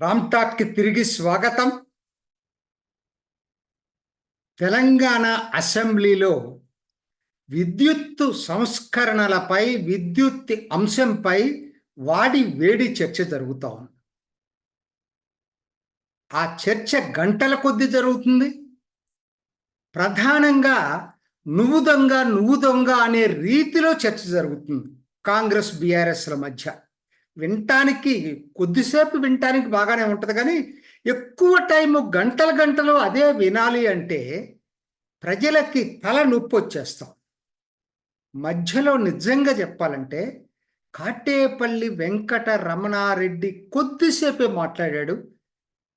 రామ్టాక్కి తిరిగి స్వాగతం. తెలంగాణ అసెంబ్లీలో విద్యుత్తు సంస్కరణలపై విద్యుత్ అంశంపై వాడి వేడి చర్చ జరుగుతా ఉంది. ఆ చర్చ గంటల కొద్ది జరుగుతుంది. ప్రధానంగా నువ్వు దొంగ నువ్వు దొంగ అనే రీతిలో చర్చ జరుగుతుంది కాంగ్రెస్ బీఆర్ఎస్ల మధ్య. వినటానికి కొద్దిసేపు వినటానికి బాగానే ఉంటుంది కానీ ఎక్కువ టైం గంటల గంటలు అదే వినాలి అంటే ప్రజలకి తల నొప్పి వచ్చేస్తాం. మధ్యలో నిజంగా చెప్పాలంటే కాటేపల్లి వెంకట రమణారెడ్డి కొద్దిసేపే మాట్లాడాడు.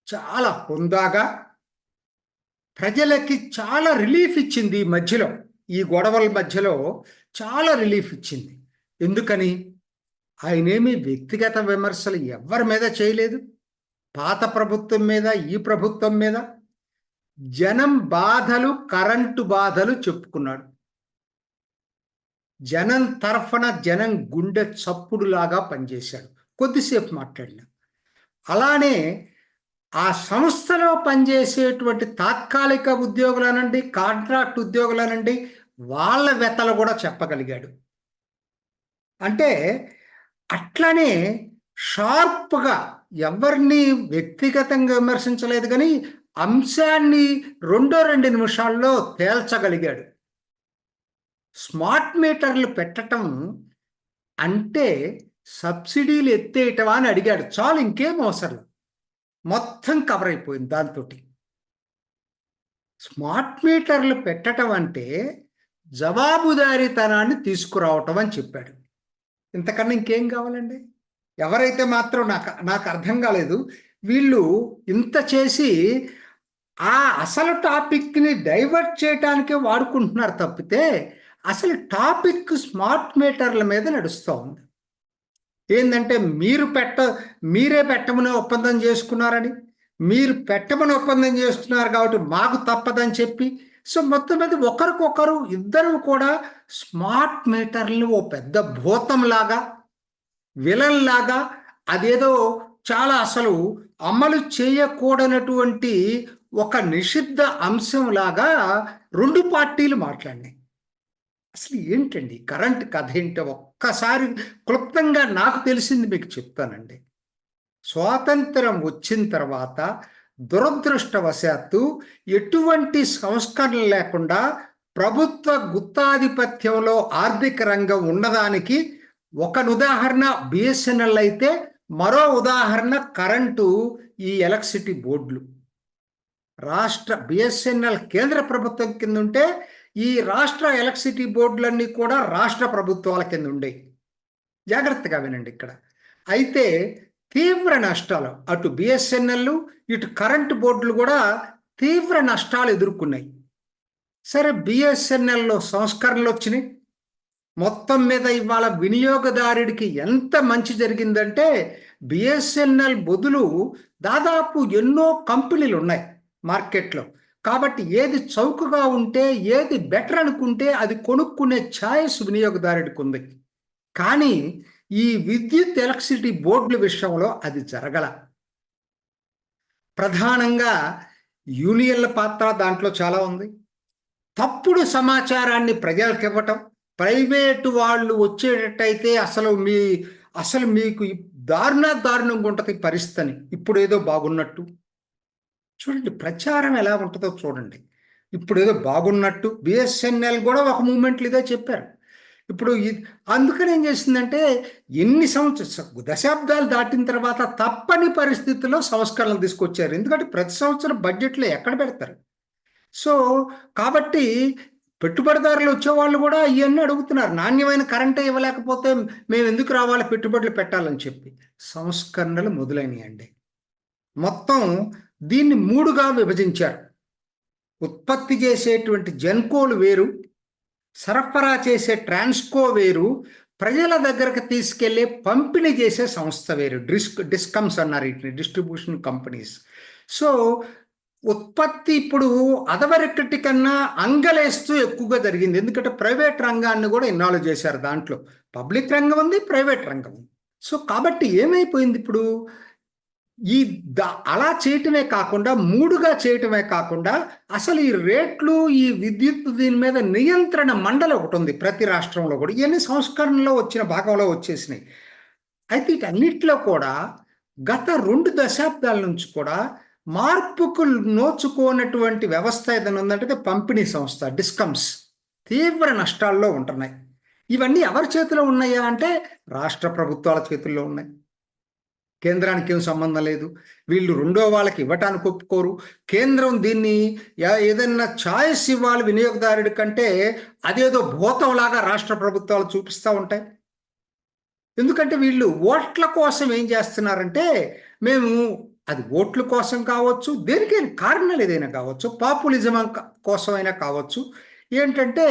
చాలా హుందాగా ప్రజలకి చాలా రిలీఫ్ ఇచ్చింది ఈ మధ్యలో ఈ గొడవల మధ్యలో చాలా రిలీఫ్ ఇచ్చింది. ఎందుకని? ఆయనేమి వ్యక్తిగత విమర్శలు ఎవరి మీద చేయలేదు. పాత ప్రభుత్వం మీద ఈ ప్రభుత్వం మీద జనం బాధలు కరెంటు బాధలు చెప్పుకున్నాడు. జనం తరఫున జనం గుండె చప్పుడులాగా పనిచేశాడు. కొద్దిసేపు మాట్లాడిన. అలానే ఆ సంస్థలో పనిచేసేటువంటి తాత్కాలిక ఉద్యోగులనండి కాంట్రాక్ట్ ఉద్యోగులనండి వాళ్ళ వెతలు కూడా చెప్పగలిగాడు. అంటే అట్లనే షార్ప్గా ఎవరిని వ్యక్తిగతంగా విమర్శించలేదు కానీ అంశాన్ని రెండో రెండు నిమిషాల్లో తేల్చగలిగాడు. స్మార్ట్ మీటర్లు పెట్టడం అంటే సబ్సిడీలు ఎత్తేయటమా అని అడిగాడు. చాలు ఇంకేం అవసరం. మొత్తం కవర్ అయిపోయింది దాంతో స్మార్ట్ మీటర్లు పెట్టడం అంటే జవాబుదారీతనాన్ని తీసుకురావటం అని చెప్పాడు. ఇంతకన్నా ఇంకేం కావాలండి? ఎవరైతే మాత్రం నాకు నాకు అర్థం కాలేదు వీళ్ళు ఇంత చేసి ఆ అసలు టాపిక్ని డైవర్ట్ చేయడానికే వాడుకుంటున్నారు తప్పితే అసలు టాపిక్ స్మార్ట్ మీటర్ల మీద నడుస్తూ ఉంది. ఏంటంటే మీరు పెట్ట మీరే పెట్టమని ఒప్పందం చేసుకున్నారని. మీరు పెట్టమని ఒప్పందం చేస్తున్నారు కాబట్టి మాకు తప్పదని చెప్పి. సో మొత్తం మీద ఒకరికొకరు ఇద్దరు కూడా స్మార్ట్ మీటర్లు ఓ పెద్ద భూతంలాగా విలన్లాగా అదేదో చాలా అసలు అమలు చేయకూడనటువంటి ఒక నిషిద్ధ అంశంలాగా రెండు పార్టీలు మాట్లాడినాయి. అసలు ఏంటండి? కరెంట్ కథ ఏంటో ఒక్కసారి క్లుప్తంగా నాకు తెలిసింది మీకు చెప్తానండి. స్వాతంత్రం వచ్చిన తర్వాత దురదృష్టవశాత్తు ఎటువంటి సంస్కరణ లేకుండా ప్రభుత్వ గుత్తాధిపత్యంలో ఆర్థిక రంగం ఉన్నదానికి ఒక ఉదాహరణ బిఎస్ఎన్ఎల్ అయితే మరో ఉదాహరణ కరెంటు ఈ ఎలక్ట్రిసిటీ బోర్డులు. రాష్ట్ర బిఎస్ఎన్ఎల్ కేంద్ర ప్రభుత్వం కింద ఉంటే ఈ రాష్ట్ర ఎలక్ట్రిసిటీ బోర్డులన్నీ కూడా రాష్ట్ర ప్రభుత్వాల కింద ఉండేవి జాగ్రత్తగా వినండి ఇక్కడ. అయితే తీవ్ర నష్టాలు అటు బిఎస్ఎన్ఎల్ ఇటు కరెంటు బోర్డులు కూడా తీవ్ర నష్టాలు ఎదుర్కొన్నాయి. సరే బిఎస్ఎన్ఎల్లో సంస్కరణలు వచ్చినాయి. మొత్తం మీద ఇవాళ వినియోగదారుడికి ఎంత మంచి జరిగిందంటే బిఎస్ఎన్ఎల్ బదులు దాదాపు ఎన్నో కంపెనీలు ఉన్నాయి మార్కెట్లో. కాబట్టి ఏది చౌకగా ఉంటే ఏది బెటర్ అనుకుంటే అది కొనుక్కునే ఛాయిస్ వినియోగదారుడికి ఉంది. కానీ ఈ విద్యుత్ ఎలక్ట్రిసిటీ బోర్డుల విషయంలో అది జరగల. ప్రధానంగా యూనియన్ల పాత్ర దాంట్లో చాలా ఉంది. తప్పుడు సమాచారాన్ని ప్రజలకు ఇవ్వటం ప్రైవేటు వాళ్ళు వచ్చేటట్టయితే అసలు మీ అసలు మీకు దారుణ దారుణంగా ఉంటుంది పరిస్థితి ఇప్పుడు ఏదో బాగున్నట్టు. చూడండి ప్రచారం ఎలా ఉంటుందో చూడండి. ఇప్పుడు ఏదో బాగున్నట్టు బిఎస్ఎన్ఎల్ కూడా ఒక మూమెంట్లు ఇదే చెప్పారు. ఇప్పుడు అందుకని ఏం చేసిందంటే ఎన్ని సంవత్సరం దశాబ్దాలు దాటిన తర్వాత తప్పని పరిస్థితుల్లో సంస్కరణలు తీసుకొచ్చారు. ఎందుకంటే ప్రతి సంవత్సరం బడ్జెట్లో ఎక్కడ పెడతారు? సో కాబట్టి పెట్టుబడిదారులు వచ్చేవాళ్ళు కూడా ఇవన్నీ అడుగుతున్నారు. నాణ్యమైన కరెంటే ఇవ్వలేకపోతే మేము ఎందుకు రావాలి? పెట్టుబడులు పెట్టాలని చెప్పి. సంస్కరణలు మొదలైనయండి. మొత్తం దీన్ని మూడుగా విభజించారు. ఉత్పత్తి చేసేటువంటి జెన్కోలు వేరు సరఫరా చేసే ట్రాన్స్కో వేరు ప్రజల దగ్గరకు తీసుకెళ్ళే పంపిణీ చేసే సంస్థ వేరు. డిస్క్ డిస్కమ్స్ అన్నారు వీటిని డిస్ట్రిబ్యూషన్ కంపెనీస్. సో ఉత్పత్తి ఇప్పుడు అదవరకటి కన్నా అంగలేస్తూ ఎక్కువగా జరిగింది. ఎందుకంటే ప్రైవేట్ రంగాన్ని కూడా ఇన్వాల్వ్ చేశారు దాంట్లో. పబ్లిక్ రంగం ఉంది ప్రైవేట్ రంగం ఉంది. సో కాబట్టి ఏమైపోయింది ఇప్పుడు? ఈ ద- అలా చేయటమే కాకుండా మూడుగా చేయటమే కాకుండా అసలు ఈ రేట్లు ఈ విద్యుత్ దీని మీద నియంత్రణ మండలి ఒకటి ఉంది ప్రతి రాష్ట్రంలో కూడా. ఇవన్నీ సంస్కరణలో వచ్చిన భాగంలో వచ్చేసినాయి. అయితే వీటన్నిటిలో కూడా గత రెండు దశాబ్దాల నుంచి కూడా మార్పుకు నోచుకోనటువంటి వ్యవస్థ ఏదైనా ఉందంటే పంపిణీ సంస్థ డిస్కమ్స్. తీవ్ర నష్టాల్లో ఉంటున్నాయి. ఇవన్నీ ఎవరి చేతిలో ఉన్నాయా అంటే రాష్ట్ర ప్రభుత్వాల చేతుల్లో ఉన్నాయి. కేంద్రానికి ఏం సంబంధం లేదు. వీళ్ళు రెండో వాళ్ళకి ఇవ్వటానికి ఒప్పుకోరు. కేంద్రం దీన్ని ఏదైనా ఛాయిస్ ఇవ్వాలి వినియోగదారుడి కంటే అదేదో భూతంలాగా రాష్ట్ర ప్రభుత్వాలు చూపిస్తూ ఉంటాయి. ఎందుకంటే వీళ్ళు ఓట్ల కోసం ఏం చేస్తున్నారంటే మేము అది ఓట్ల కోసం కావచ్చు దేనికైనా కారణాలు ఏదైనా కావచ్చు పాపులిజం కోసమైనా కావచ్చు. ఏంటంటే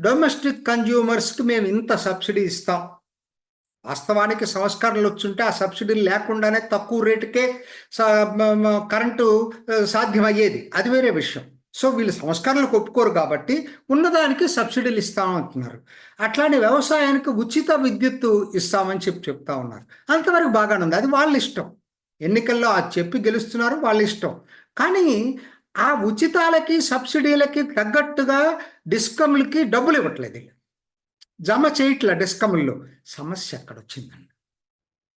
డొమెస్టిక్ కన్జ్యూమర్స్కి మేము ఇంత సబ్సిడీ ఇస్తాం. వాస్తవానికి సంస్కరణలు వచ్చుంటే ఆ సబ్సిడీలు లేకుండానే తక్కువ రేటుకే కరెంటు సాధ్యమయ్యేది. అది వేరే విషయం. సో వీళ్ళు సంస్కరణలకు ఒప్పుకోరు కాబట్టి ఉన్నదానికి సబ్సిడీలు ఇస్తామంటున్నారు అట్లానే వ్యవసాయానికి ఉచిత విద్యుత్తు ఇస్తామని చెప్పి చెప్తా ఉన్నారు. అంతవరకు బాగానే ఉంది. అది వాళ్ళ ఇష్టం. ఎన్నికల్లో అది చెప్పి గెలుస్తున్నారు వాళ్ళ ఇష్టం. కానీ ఆ ఉచితాలకి సబ్సిడీలకి తగ్గట్టుగా డిస్కమ్లకి డబ్బులు ఇవ్వట్లేదు వీళ్ళు. జమ చేయట్ల డిస్కమ్ల్లో సమస్య ఎక్కడ వచ్చిందండి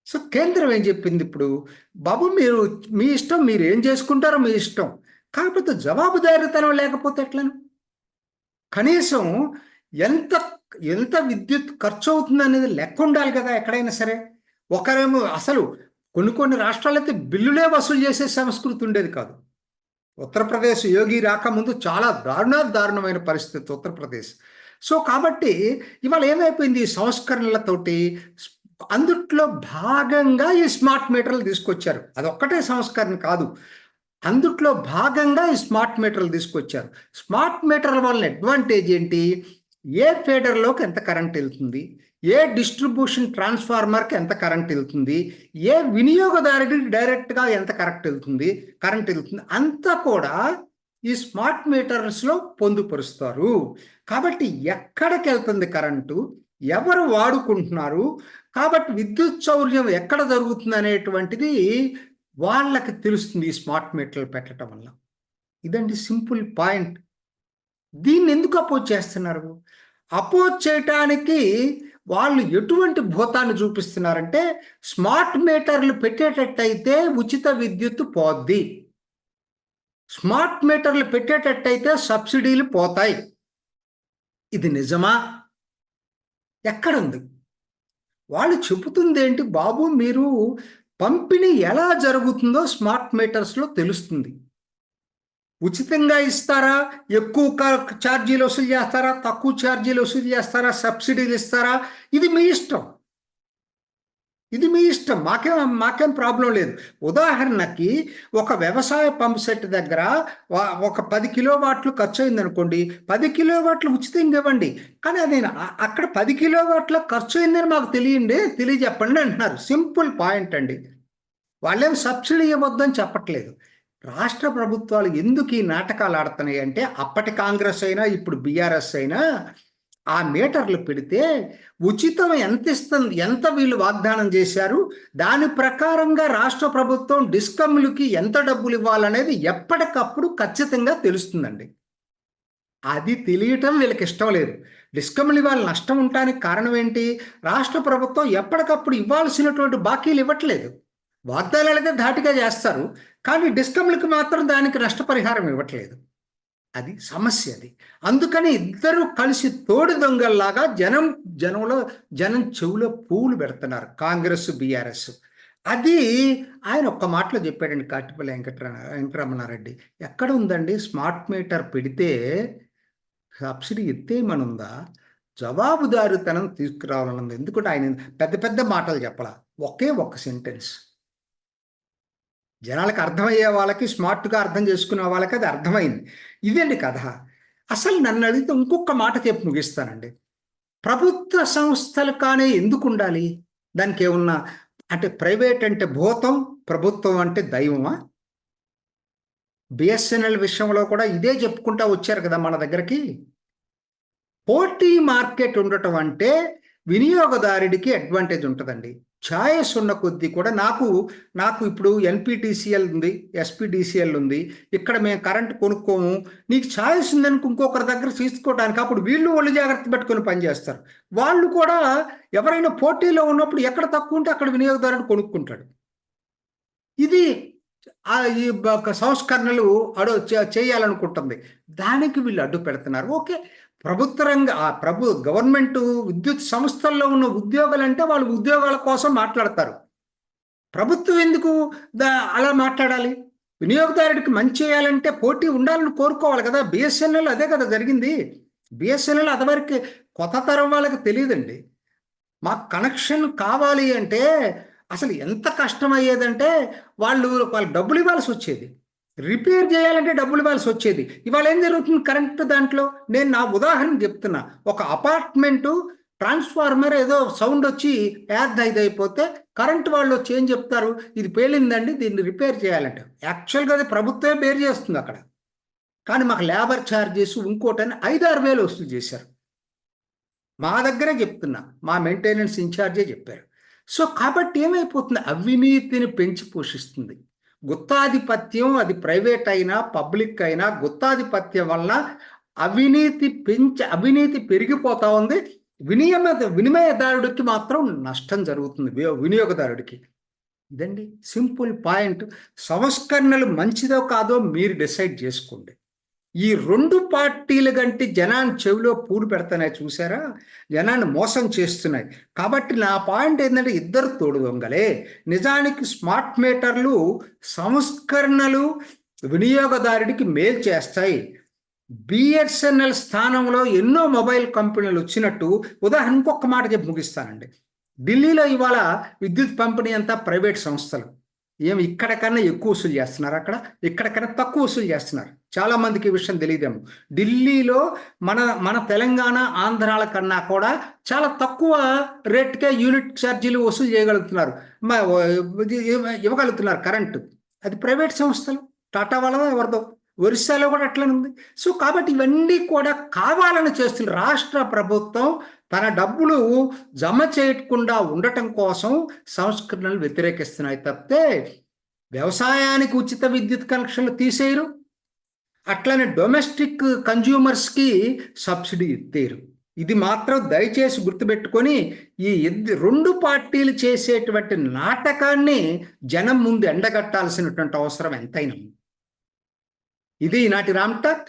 సో కేంద్రం ఏం చెప్పింది ఇప్పుడు? బాబు మీరు మీ ఇష్టం మీరు ఏం చేసుకుంటారో మీ ఇష్టం. కాకపోతే జవాబుదారీతనం లేకపోతే ఎట్లను? కనీసం ఎంత ఎంత విద్యుత్ ఖర్చు అవుతుంది అనేది లెక్క ఉండాలి కదా ఎక్కడైనా సరే. ఒకరేమో అసలు కొన్ని కొన్ని రాష్ట్రాలైతే బిల్లులే వసూలు చేసే సంస్కృతి ఉండేది కాదు. ఉత్తరప్రదేశ్ యోగి రాకముందు చాలా దారుణ దారుణమైన పరిస్థితి ఉత్తరప్రదేశ్. సో కాబట్టి ఇవాళ ఏమైపోయింది? ఈ సంస్కరణలతోటి అందుట్లో భాగంగా ఈ స్మార్ట్ మీటర్లు తీసుకొచ్చారు. అదొక్కటే సంస్కరణ కాదు. అందుట్లో భాగంగా ఈ స్మార్ట్ మీటర్లు తీసుకొచ్చారు. స్మార్ట్ మీటర్ల వల్ల అడ్వాంటేజ్ ఏంటి? ఏ ఫీడర్లోకి ఎంత కరెంట్ వెళ్తుంది? ఏ డిస్ట్రిబ్యూషన్ ట్రాన్స్ఫార్మర్కి ఎంత కరెంట్ వెళ్తుంది? ఏ వినియోగదారుడికి డైరెక్ట్గా ఎంత కరెక్ట్ వెళ్తుంది? కరెంట్ వెళ్తుంది? అంతా కూడా ఈ స్మార్ట్ మీటర్స్లో పొందుపరుస్తారు. కాబట్టి ఎక్కడికి వెళ్తుంది కరెంటు? ఎవరు వాడుకుంటున్నారు? కాబట్టి విద్యుత్ చౌర్యం ఎక్కడ జరుగుతుంది అనేటువంటిది వాళ్ళకి తెలుస్తుంది ఈ స్మార్ట్ మీటర్లు పెట్టడం వల్ల. ఇదండి సింపుల్ పాయింట్. దీన్ని ఎందుకు అపోజ్ చేస్తున్నారు? అపోజ్ చేయటానికి వాళ్ళు ఎటువంటి భూతాన్ని చూపిస్తున్నారంటే స్మార్ట్ మీటర్లు పెట్టేటట్టయితే ఉచిత విద్యుత్ పోద్ది. స్మార్ట్ మీటర్లు పెట్టేటట్టయితే సబ్సిడీలు పోతాయి. ఇది నిజమా? ఎక్కడుంది? వాళ్ళు చెబుతుంది ఏంటి బాబు? మీరు పంపిణీ ఎలా జరుగుతుందో స్మార్ట్ మీటర్స్లో తెలుస్తుంది. ఉచితంగా ఇస్తారా? ఎక్కువ ఛార్జీలు వసూలు చేస్తారా? తక్కువ ఛార్జీలు వసూలు చేస్తారా? సబ్సిడీలు ఇస్తారా? ఇది మీ ఇష్టం. ఇది మీ ఇష్టం. మాకేం మాకేం ప్రాబ్లం లేదు. ఉదాహరణకి ఒక వ్యవసాయ పంప్ సెట్ దగ్గర ఒక పది కిలో వాట్లు ఖర్చు అయింది అనుకోండి పది కిలో వాట్లు ఉచితంగా ఇవ్వండి. కానీ అది అక్కడ పది కిలో వాట్ల ఖర్చు అయిందని మాకు తెలియండి. తెలియజెప్పండి అంటున్నారు. సింపుల్ పాయింట్ అండి. వాళ్ళేం సబ్సిడీ ఇవ్వద్దని చెప్పట్లేదు. రాష్ట్ర ప్రభుత్వాలు ఎందుకు ఈ నాటకాలు ఆడుతున్నాయి అంటే అప్పటి కాంగ్రెస్ అయినా ఇప్పుడు బీఆర్ఎస్ అయినా ఆ మీటర్లు పెడితే ఉచితం ఎంత ఇస్తుంది ఎంత వీళ్ళు వాగ్దానం చేశారు దాని ప్రకారంగా రాష్ట్ర ప్రభుత్వం డిస్కమ్లకి ఎంత డబ్బులు ఇవ్వాలనేది ఎప్పటికప్పుడు ఖచ్చితంగా తెలుస్తుందండి. అది తెలియటం వీళ్ళకి ఇష్టం లేదు. డిస్కమ్లు ఇవాళ నష్టం ఉండటానికి కారణం ఏంటి? రాష్ట్ర ప్రభుత్వం ఎప్పటికప్పుడు ఇవ్వాల్సినటువంటి బాకీలు ఇవ్వట్లేదు. వాగ్దానాలు అయితే ధాటిగా చేస్తారు. కానీ డిస్కమ్లకు మాత్రం దానికి నష్టపరిహారం ఇవ్వట్లేదు. అది సమస్య అది. అందుకని ఇద్దరు కలిసి తోడు దొంగల్లాగా జనం జనంలో జనం చెవులో పూలు పెడుతున్నారు కాంగ్రెస్ బీఆర్ఎస్. అది ఆయన ఒక్క మాటలో చెప్పాడండి కాటిపల్లి వెంకటరమ వెంకటరమణారెడ్డి. ఎక్కడ ఉందండి? స్మార్ట్ మీటర్ పెడితే సబ్సిడీ ఎత్తేయమనుందా జవాబుదారుతనం తీసుకురావాలనుంది ఎందుకంటే ఆయన పెద్ద పెద్ద మాటలు చెప్పాల. ఒకే ఒక్క సెంటెన్స్. జనాలకు అర్థమయ్యే వాళ్ళకి స్మార్ట్గా అర్థం చేసుకునే వాళ్ళకి అది అర్థమైంది. ఇదండి కథ? అసలు నన్ను అడిగితే ఇంకొక మాట చెప్పి ముగిస్తానండి. ప్రభుత్వ సంస్థలు కానీ ఎందుకు ఉండాలి? దానికి ఏమన్నా అంటే ప్రైవేట్ అంటే భూతం ప్రభుత్వం అంటే దైవమా? బిఎస్ఎన్ఎల్ విషయంలో కూడా ఇదే చెప్పుకుంటా వచ్చారు కదా మన దగ్గరికి. పోటీ మార్కెట్ ఉండటం అంటే వినియోగదారుడికి అడ్వాంటేజ్ ఉంటుందండి. ఛాయస్ ఉన్న కొద్దీ కూడా నాకు నాకు ఇప్పుడు ఎన్పిటిసిఎల్ ఉంది ఎస్పిడిసిఎల్ ఉంది. ఇక్కడ మేము కరెంట్ కొనుక్కోము. నీకు ఛాయస్ ఉందనుకు ఇంకొకరి దగ్గర తీసుకోవడానికి అప్పుడు వీళ్ళు ఒళ్ళు జాగ్రత్త పెట్టుకొని పనిచేస్తారు వాళ్ళు కూడా ఎవరైనా పోటీలో ఉన్నప్పుడు ఎక్కడ తక్కువ ఉంటే అక్కడ వినియోగదారుడు కొనుక్కుంటాడు. ఇది ఈ సంస్కరణలు అడు చేయాలనుకుంటుంది. దానికి వీళ్ళు అడ్డు పెడుతున్నారు. ఓకే. ప్రభుత్వ రంగ ఆ ప్రభు గవర్నమెంట్ విద్యుత్ సంస్థల్లో ఉన్న ఉద్యోగాలు అంటే వాళ్ళు ఉద్యోగాల కోసం మాట్లాడతారు. ప్రభుత్వం ఎందుకు దా అలా మాట్లాడాలి? వినియోగదారుడికి మంచి చేయాలంటే పోటీ ఉండాలని కోరుకోవాలి కదా. బిఎస్ఎన్ఎల్ అదే కదా జరిగింది. బిఎస్ఎన్ఎల్ అదివరకు కొత్త తరం వాళ్ళకి తెలియదండి. మాకు కనెక్షన్ కావాలి అంటే అసలు ఎంత కష్టం అయ్యేదంటే వాళ్ళు వాళ్ళు డబ్బులు ఇవ్వాల్సి వచ్చేది. రిపేర్ చేయాలంటే డబ్బులు ఇవ్వాల్సి వచ్చేది. ఇవాళ ఏం జరుగుతుంది? కరెంట్ దాంట్లో నేను నా ఉదాహరణ చెప్తున్నా. ఒక అపార్ట్మెంటు ట్రాన్స్ఫార్మర్ ఏదో సౌండ్ వచ్చి యాద్ ఇది అయిపోతే కరెంట్ వాళ్ళు వచ్చి ఏం చెప్తారు? ఇది పేలిందండి దీన్ని రిపేర్ చేయాలంటే. యాక్చువల్గా అది ప్రభుత్వమే బేర్ చేస్తుంది అక్కడ. కానీ మాకు లేబర్ ఛార్జెస్ ఇంకోటని ఐదారు వేలు వసూలు చేశారు. మా దగ్గరే చెప్తున్నా. మా మెయింటెనెన్స్ ఇన్ఛార్జే చెప్పారు. సో కాబట్టి ఏమైపోతుంది? అవినీతిని పెంచి పోషిస్తుంది. గుత్తాధిపత్యం అది ప్రైవేట్ అయినా పబ్లిక్ అయినా గుత్తాధిపత్యం వల్ల అవినీతి పెంచి అవినీతి పెరిగిపోతా ఉంది. వినియమ వినిమయదారుడికి మాత్రం నష్టం జరుగుతుంది వినియోగదారుడికి. ఇదండి సింపుల్ పాయింట్. సంస్కరణలు మంచిదో కాదో మీరు డిసైడ్ చేసుకోండి. ఈ రెండు పార్టీలు కంటే జనాన్ని చెవిలో పూలు పెడుతున్నాయి చూసారా జనాన్ని మోసం చేస్తున్నాయి. కాబట్టి నా పాయింట్ ఏంటంటే ఇద్దరు తోడు దొంగలే. నిజానికి స్మార్ట్ మీటర్లు సంస్కరణలు వినియోగదారుడికి మేలు చేస్తాయి. బిఎస్ఎన్ఎల్ స్థానంలో ఎన్నో మొబైల్ కంపెనీలు వచ్చినట్టు ఉదాహరణ ఇంకొక మాట చెప్పి ముగిస్తానండి. ఢిల్లీలో ఇవాళ విద్యుత్ పంపిణీ అంతా ప్రైవేట్ సంస్థలు. ఏమి ఇక్కడ కన్నా ఎక్కువ వసూలు చేస్తున్నారు అక్కడ? ఇక్కడ కన్నా తక్కువ వసూలు చేస్తున్నారు. చాలా మందికి ఈ విషయం తెలియదేమో. ఢిల్లీలో మన మన తెలంగాణ ఆంధ్రాల కన్నా కూడా చాలా తక్కువ రేట్కే యూనిట్ ఛార్జీలు వసూలు చేయగలుగుతున్నారు. ఇవ్వగలుగుతున్నారు కరెంటు. అది ప్రైవేట్ సంస్థలు. టాటా వాళ్ళదో ఎవరిదో. ఒరిస్సాలో కూడా అట్లనే ఉంది. సో కాబట్టి ఇవన్నీ కూడా కావాలని చేస్తున్న రాష్ట్ర ప్రభుత్వం తన డబ్బులు జమ చేయకుండా ఉండటం కోసం సంస్కరణలు వ్యతిరేకిస్తున్నాయి తప్పితే వ్యవసాయానికి ఉచిత విద్యుత్ కనెక్షన్లు తీసేయరు. అట్లనే డొమెస్టిక్ కన్జ్యూమర్స్కి సబ్సిడీ ఇత్తేరు. ఇది మాత్రం దయచేసి గుర్తుపెట్టుకొని ఈ రెండు పార్టీలు చేసేటువంటి నాటకాన్ని జనం ముందు ఎండగట్టాల్సినటువంటి అవసరం ఎంతైనా ఇది ఈనాటి రామ్టాక్